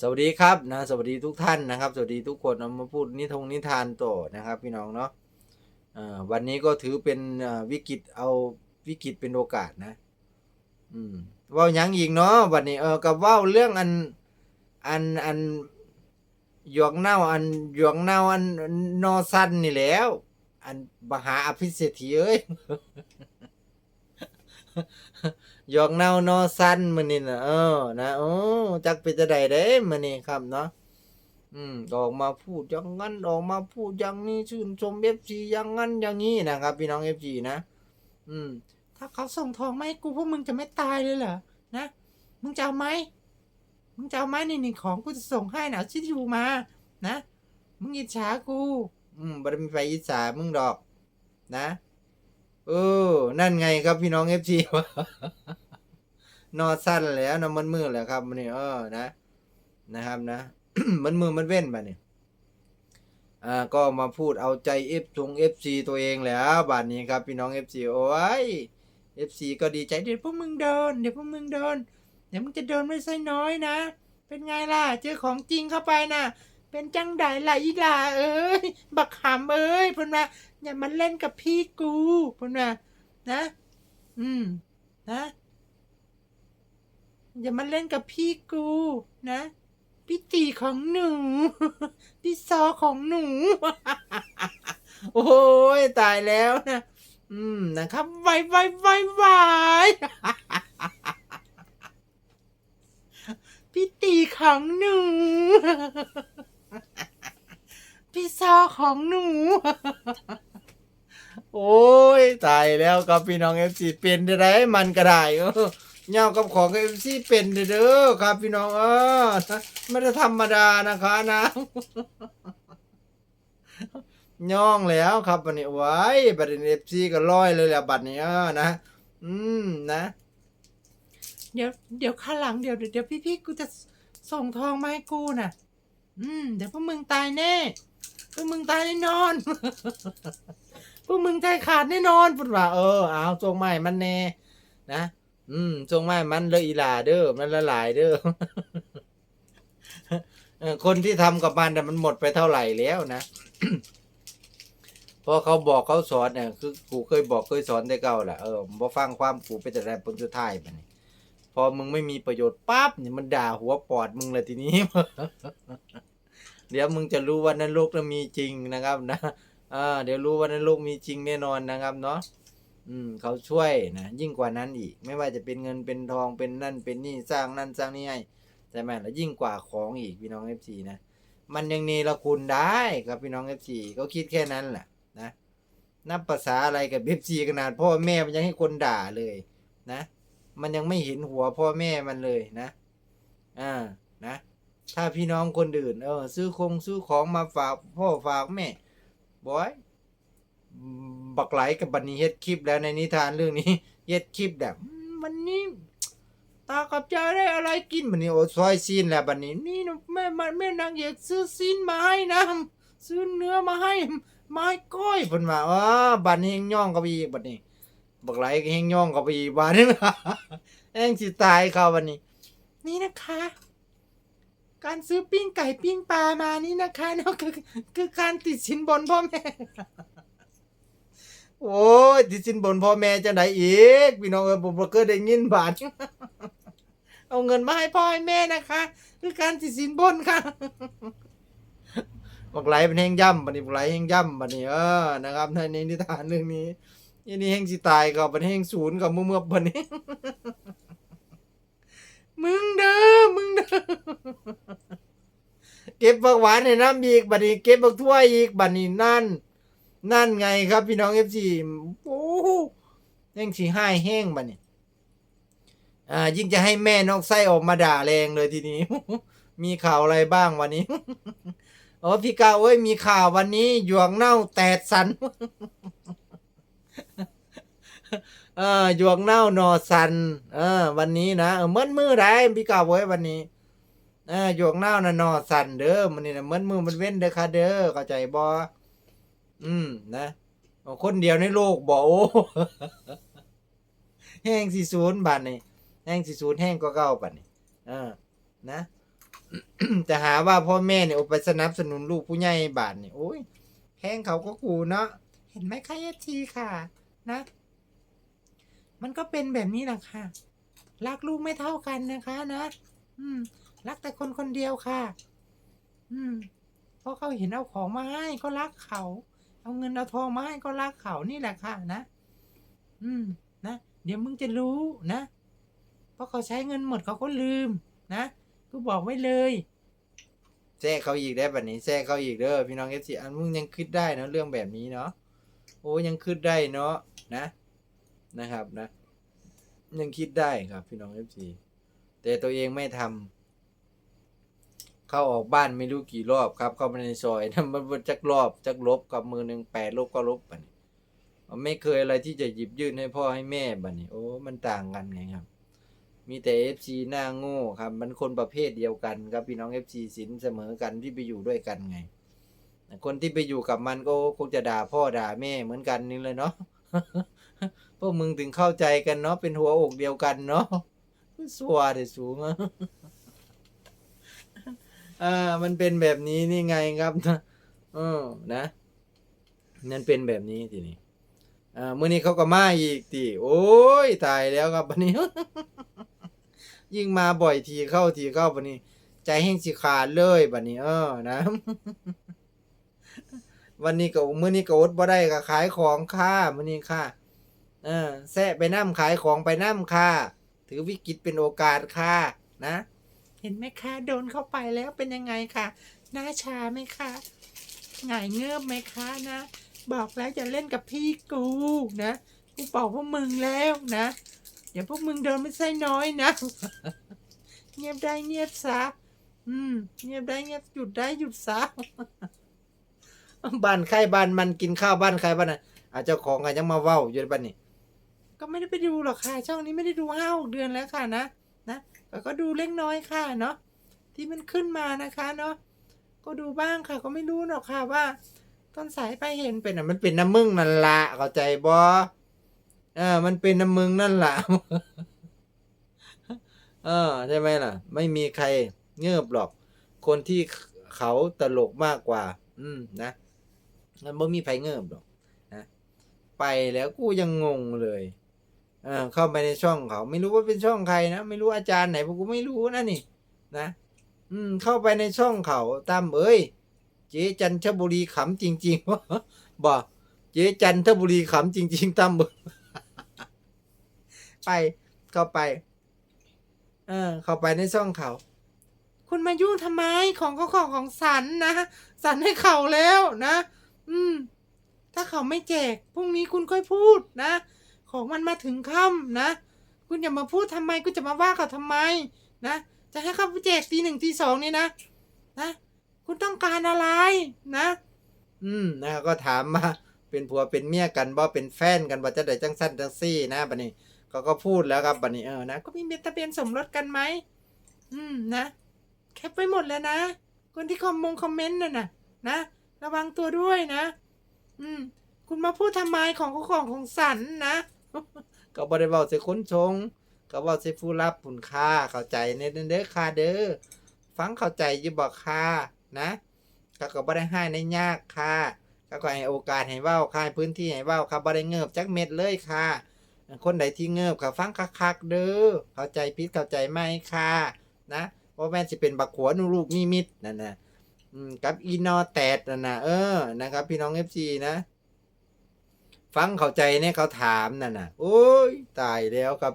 สวัสดีครับนะสวัสดีทุกท่านนะครับ สวัสดีทุกคนเอามาพูดนิทงนิทานต่อนะครับ พี่น้องเนาะวันนี้ก็ถือเป็นวิกฤตเอาวิกฤตเป็นโอกาสนะ อืมว่ายังอีกเนาะวันนี้เออกับว่าเรื่องอันอันอันหยวกเน่าอันหยวกเน่าอันนอสันนี่แล้ว อันมหาอภิเศรษฐีเอ้ย ยอกเน่านอสั้นมันนี่นะเออ นะโอ้จักเป็นจะใดเด้มันนี่ครับเนาะอืมออกมาพูดอย่างนั้นออกมาพูดอย่างนี้ชื่นชมเอฟซีอย่างนั้นอย่างนี้นะครับ พี่น้องเอฟซีนะอืม ถ้าเขาส่งทองมาให้กูพวกมึงจะไม่ตายเลยเหรอนะมึงจะเอาไหมมึงจะเอาไหมนี่นี่ของกูจะส่งให้นะชิดอยู่มา นะมึงอิจฉากู อืมบ่ได้มีไฟอิจฉามึงดอก นะเออ นั่นไงครับพี่น้องเอฟซี นอนสั้นแล้วนะมันมือแล้วครับมันนี่เออนะนะครับนะ มันมือมันเว้นไปเนี่ยอ่าก็มาพูดเอาใจเอฟทงเอฟซีตัวเองแล้วบาดนี้ครับพี่น้องเอฟซีโอ้ยเอฟซีก็ดีใจเดี๋ยวพวกมึงเดินเดี๋ยวพวกมึงเดินเดี๋ยวมึงจะเดินไม่ใช่น้อยนะ เป็นไงล่ะ เจอของจริงเข้าไปนะเป็นจังไดล่ะอีล่าเอ้ยบักหำเอ้ยพิ่นว่าอย่ามาเล่นกับพี่กูพิ่นว่านะ อืม นะ อย่ามาเล่นกับพี่กูนะพี่ตีของหนู พี่ซอของหนู โอ้ยตายแล้วนะ อืมนะครับไวไวไวไวพี่ตีของหนู พี่ซอของหนู โอ้ยตายแล้วครับพี่น้องเอฟซีเป็นได้มันก็ได้ เงากับของเอฟซีเป็นเด้อครับพี่น้องเออไม่ได้ธรรมดานะคะนะย่องแล้วครับบัดนี้ไว้บัดนี้เอฟซีก็ร้อยเลยแหละบัดนี้เออนะ อืมนะ เดี๋ยวเดี๋ยวข้างหลังเดี๋ยวเดี๋ยวพี่พี่กูจะส่งทองมาให้กูน่ะ อืม เดี๋ยวพวกมึงตายแน่พวกมึงตายแน่นอนพวกมึงใจขาดแน่นอนพูดว่าเออเอาส่งใหม่มันแน่นะ อืมส่งมาใหม่มันเลยอีหลาเด้อมันละลายเด้อคนที่ทำกับมันน่มันหมดไปเท่าไหร่แล้วนะพอเขาบอกเขาสอนเนี่ยคือกูเคยบอกเคยสอนแต่เก่าแหละเออพอฟังความกูไปแต่แรกผลสุดท้ายมันพอมึงไม่มีประโยชน์ปั๊บเนี่ยมันด่าหัวปอดมึงเลยทีนี้ เดี๋ยวมึงจะรู้ว่านรกนั้นมีจริงนะครับ นะอ่าเดี๋ยวรู้ว่านรกมีจริงแน่นอนนะครับเนาะ อืมเขาช่วยนะยิ่งกว่านั้นอีก ไม่ว่าจะเป็นเงินเป็นทองเป็นนั่นเป็นนี่สร้างนั่นสร้างนี่ให้ใช่ไหมแล้วยิ่งกว่าของอีกพี่น้องเอฟซีนะมันยังเนรคุณได้ครับพี่น้องเอฟซีก็คิดแค่นั้นแหละนะนับภาษาอะไรกับเอฟซีขนาดพ่อแม่มันยังให้คนด่าเลยนะ มันยังไม่เห็นหัวพ่อแม่มันเลยนะอ่านะ ถ้าพี่น้องคนอื่น เออ ซื้อคงซื้อของมาฝากพ่อฝากแม่บอย บักไหลกับบันนี้เฮ็ดคลิปแล้วในนิทานเรื่องนี้เฮ็ดคลิปแบบวันนี้ตากับยายได้อะไรกินบันนี้โอ้ซอยซีนแล้วบันนี้ นี่แม่มันแม่นางเอกซื้อซีนมาให้นะซื้อเนื้อมาให้ไม้ก้อยเพิ่นว่าอ๋อบัดนี้เฮงย่องกับอีกบัดนี้ บักไหลก็เฮงย่องกับอีกบัดนี้แองสิตายเขาบัดนี้ นี่นะคะการซื้อปิ้งไก่ปิ้งปลามานี่นะคะเนาะคือคือการติดสินบนพ่อแม่ โอ้ยติดสินบนพ่อแม่จะไหนอีกพี่น้องเออผมบ่เคยได้ยินบาทเอาเงินมาให้พ่อให้แม่นะคะคือการติดสินบนค่ะบอกไหลเป็นแห้งย่ำบันนี้บอกไหลแห้งย่ำบันนี้เออนะครับในนนิทานเรื่องนี้ยี่นี่แห้งสิตายกับบันแห้งศูนย์กับเมื่อเมื่อบันนี้ มึงเด้อมึงเด้อเก็บผักหวานในน้ำอีกบัดนี้ เก็บผักถ้วยอีกบัดนี้นั่น นั่นไงครับพี่น้องเอฟซีโอ้แห้งสีห้ายแห้งบัดนี้อ่า ยิ่งจะให้แม่นอกไส้ออกมาด่าแรงเลยทีนี้ มีข่าวอะไรบ้างวันนี้อ๋อพี่กาวเอ้ยมีข่าววันนี้หยวกเน่าแตดสันเออหยวกเน่านอสัน เออ วันนี้นะเออเหมือนมือไรพี่กาวเอ้ยวันนี้เออหยวกเน่านะนอสันเด้อมันนี่นะเหมือนมือมันเว้นเด้อค่ะเด้อเข้าใจบ่ อืมนะคนเดียวในโลกบ่โอ้แห้งสี่ศูนย์บาทนี่แห้งสี่ศูนย์แห้งก็เก้าบาทนี่เออนะจะหาว่าพ่อแม่เนี่ยเอาไปสนับสนุนลูกผู้ใหญ่บาทเนี่ยโอ้ยแพงเขาก็กูเนาะเห็นไหมคะเอทีค่ะ นะ มันก็เป็นแบบนี้แหละค่ะรักลูกไม่เท่ากันนะคะนะอืม รักแต่คนคนเดียวค่ะ อืมเพราะเขาเห็นเอาของมาให้ก็รักเขา เอาเงินเอาทองมาให้ก็รักเขานี่แหละค่ะนะ อืม นะ เดี๋ยวมึงจะรู้นะ เพราะเขาใช้เงินหมดเขาก็ลืม นะ กูบอกไว้เลยแซ่เขาอีกได้แบบนี้แซ่เขาอีกเด้อพี่น้องเอฟซีอันมึงยังคิดได้เนาะเรื่องแบบนี้เนาะ โอ้ยังคิดได้เนาะ นะ นะครับนะ ยังคิดได้ครับพี่น้องเอฟซีแต่ตัวเองไม่ทำ เข้าออกบ้านไม่รู้กี่รอบครับ เข้ามาในซอยนะมันมันจักรอบจักลบกับมือหนึ่งแปดลบก็ลบบัดนี้ไม่เคยอะไรที่จะหยิบยื่นให้พ่อให้แม่บัดนี้ โอ้ มันต่างกันไงครับ มีแต่ FC หน้าโง่ครับ มันคนประเภทเดียวกันครับพี่น้อง FC สินเสมอกันที่ไปอยู่ด้วยกันไง คนที่ไปอยู่กับมันก็คงจะด่าพ่อด่าแม่เหมือนกันนี่เลยเนาะพวกมึงถึงเข้าใจกันเนาะเป็นหัวอกเดียวกันเนาะสัวเดสูงอะ อ่ามันเป็นแบบนี้นี่ไงครับนะเออนะนั่นเป็นแบบนี้ทีนี้อ่ามื่อนี้เขาก็มาอีกทีโอ้ยตายแล้วครับวันนี้ ยิ่งมาบ่อยทีเข้าทีเข้าวันนี้ ใจแห้งสิขาดเลยบัดนี้ เออนะ วันนี้ก็มื้อนี้ก็อดบ่ได้ก็ขายของค่ามื้อนี้ค่ะเออแซะไปน้ำขายของไปน้ำค่ะถือวิกฤตเป็นโอกาสค่ะนะ เห็นไหมคะ โดนเข้าไปแล้วเป็นยังไงคะหน้าชาไหมคะหงายเงือบไหมคะนะ บอกแล้วอย่าเล่นกับพี่กูนะกูบอกพวกมึงแล้วนะอย่าพวกมึงโดนไม่ใช่น้อยนะ เงียบได้เงียบซะอืม เงียบได้เงียบหยุดได้หยุดซะบ้านใครบ้านมันกินข้าวบ้านใครบ้านน่ะอาจจะของกันยังมาเว้าอยู่ในบ้านนี่ก็ไม่ได้ไปดูหรอกค่ะ ช่องนี้ไม่ได้ดูห้าหกเดือนแล้วค่ะนะ นะก็ดูเล็กน้อยค่ะเนาะที่มันขึ้นมานะคะเนาะก็ดูบ้างค่ะ ก็ไม่รู้หรอกค่ะว่า ต้นสายไปเห็นเป็นอะมันเป็นน้ำมึงนั่นละเข้าใจบ่เออมันเป็นน้ำมึงนั่นละเออใช่ไหมล่ะ ไม่มีใครเงือบหรอก คนที่เขาตลกมากกว่า อืมนะมันไม่มีใครเงือบหรอกนะไปแล้วกูยังงงเลย เออเข้าไปในช่องเขา ไม่รู้ว่าเป็นช่องใครนะ ไม่รู้อาจารย์ไหนผมก็ไม่รู้นะนี่ นะ อืม เข้าไปในช่องเขาตามเอ้ย เจ๊จันทบุรีขำจริงๆวะบอกเจ๊จันทบุรีขำจริง ๆตามเอร์ไปเข้าไป เออ เข้าไปในช่องเขา คุณมายุ่งทำไมของก็ของของสันนะสันให้เขาแล้วนะ อืม ถ้าเขาไม่แจกพรุ่งนี้คุณค่อยพูดนะ ของมันมาถึงค่ำนะ คุณอย่ามาพูดทำไมคุณจะมาว่าเขาทำไมนะ จะให้เขาไปแจกตีหนึ่งตีสองนี่นะนะคุณต้องการอะไรนะ อืมนะก็ถามมาเป็นผัวเป็นเมียกันบ่เป็นแฟนกันบ่จะได้จังสั้นจังซี่นะบัดนี้ก็ก็พูดแล้วครับบัดนี้เออนะก็มีเบทะเบียนสมรสกันไหมอืมนะแคปไว้หมดแล้วนะ คนที่คอมมงคอมเมนต์น่ะนะนะระวังตัวด้วยนะ อืม คุณมาพูดทำไมของของของของสันนะ ก็บ่ได้เว้าใส่คนชง ก็เว้าใส่ผู้รับผุนค่าเข้าใจเด้อเด้อค่ะเด้อฟังเข้าใจอยู่บอกค่ะนะก็ก็บ่ได้ให้ในยากค่ะก็ก็ให้โอกาสให้เว้าค่ะให้พื้นที่ให้เว้าค่ะบ่ได้เงิบจักเม็ดเลยค่ะ คนใดที่เงิบก็ฟังคักๆเด้อเข้าใจผิดเข้าใจไหมค่ะ นะว่าแม่นสิเป็นบักขัวนูลูกนิมิตนั่นน่ะกับอีนอแตดนั่นน่ะเออนะครับพี่น้อง FC นะ ฟังเข้าใจเนี่ยเขาถามนั่นน่ะ โอ้ยตายแล้วครับ